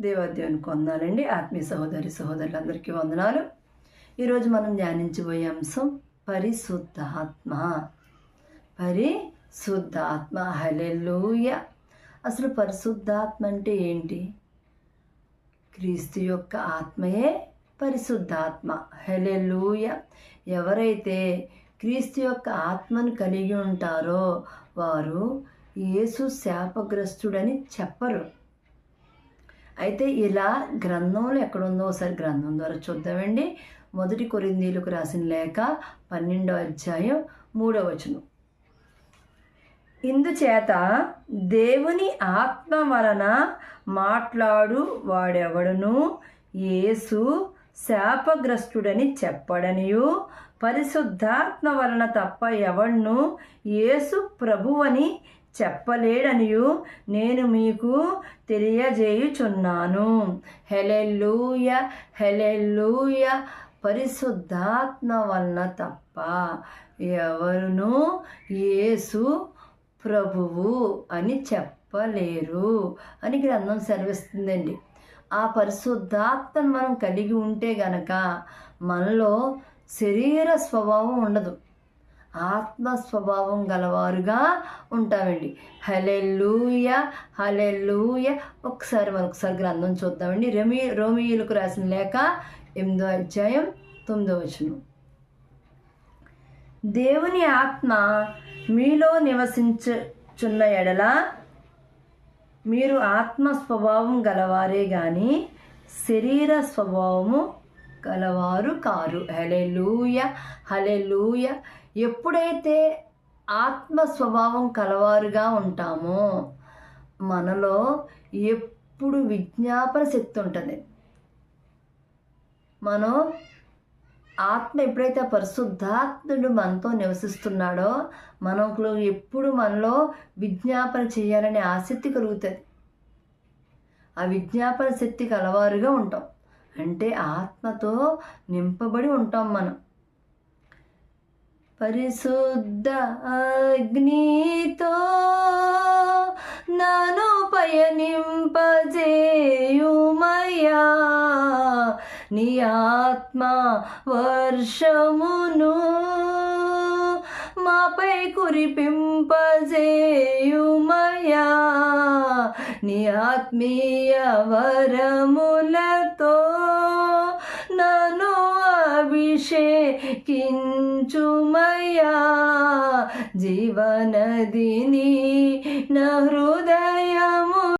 దేవాదేవుని కొందాలండి. ఆత్మీయ సహోదరి సహోదరులందరికీ వందనాలు. ఈరోజు మనం ధ్యానించబోయే అంశం పరిశుద్ధాత్మ. పరిశుద్ధాత్మ. హలెల్లూయ. అసలు పరిశుద్ధాత్మ అంటే ఏంటి? క్రీస్తు యొక్క ఆత్మయే పరిశుద్ధాత్మ. హెలెలూయ ఎవరైతే క్రీస్తు యొక్క ఆత్మను కలిగి ఉంటారో వారు యేసు శాపగ్రస్తుడని చెప్పరు. అయితే ఇలా గ్రంథంలో ఎక్కడుందో ఒకసారి గ్రంథం ద్వారా చూద్దామండి. మొదటి కొరిందీలకు రాసిన లేఖ పన్నెండో అధ్యాయం మూడో వచనం. ఇందుచేత దేవుని ఆత్మ వలన మాట్లాడు వాడెవడను? యేసు శాపగ్రస్తుడని చెప్పడనియు. పరిశుద్ధాత్మ వలన తప్ప ఎవడును? యేసు ప్రభువని చెప్పలేడనియు నేను మీకు తెలియజేయుచున్నాను. హెలెల్లుయ హెలెల్లుయ. పరిశుద్ధాత్మ వలన తప్ప ఎవరును యేసు ప్రభువు అని చెప్పలేరు అని గ్రంథం సెలవిస్తుందండి. ఆ పరిశుద్ధాత్మను మనం కలిగి ఉంటే గనక మనలో శరీర స్వభావం ఉండదు. ఆత్మ స్వభావం గలవారుగా ఉంటామండి. Hallelujah hallelujah. ఒకసారి మరొకసారి గ్రంథం చూద్దామండి. రమి రోమియులకు రాసిన లేక ఎనిమిదో అధ్యాయం తొమ్మిదో వచనం. దేవుని ఆత్మ మీలో నివసించుచున్న ఎడల మీరు ఆత్మ స్వభావం గలవారే కానీ శరీర స్వభావము గలవారు కారు. హలెలూయ హలెలూయ ఎప్పుడైతే ఆత్మ స్వభావం కలవారుగా ఉంటామో మనలో ఎప్పుడు విజ్ఞాపన శక్తి ఉంటుంది. మనం ఆత్మ ఎప్పుడైతే పరిశుద్ధాత్ముడు మనతో నివసిస్తున్నాడో మనకు ఎప్పుడు మనలో విజ్ఞాపన చేయాలనే ఆసక్తి కలుగుతుంది. ఆ విజ్ఞాపన శక్తి కలవారుగా ఉంటాం. అంటే ఆత్మతో నింపబడి ఉంటాం మనం. పరిశుద్ధ అగ్నితో నను పయనింపజేయుమయ్యా. నీ ఆత్మ వర్షమును మాపై కురిపింపజేయుమయ్యా. నీ ఆత్మీయ వరములతో నిమిషే కించుమయా జీవనదిని నా హృదయ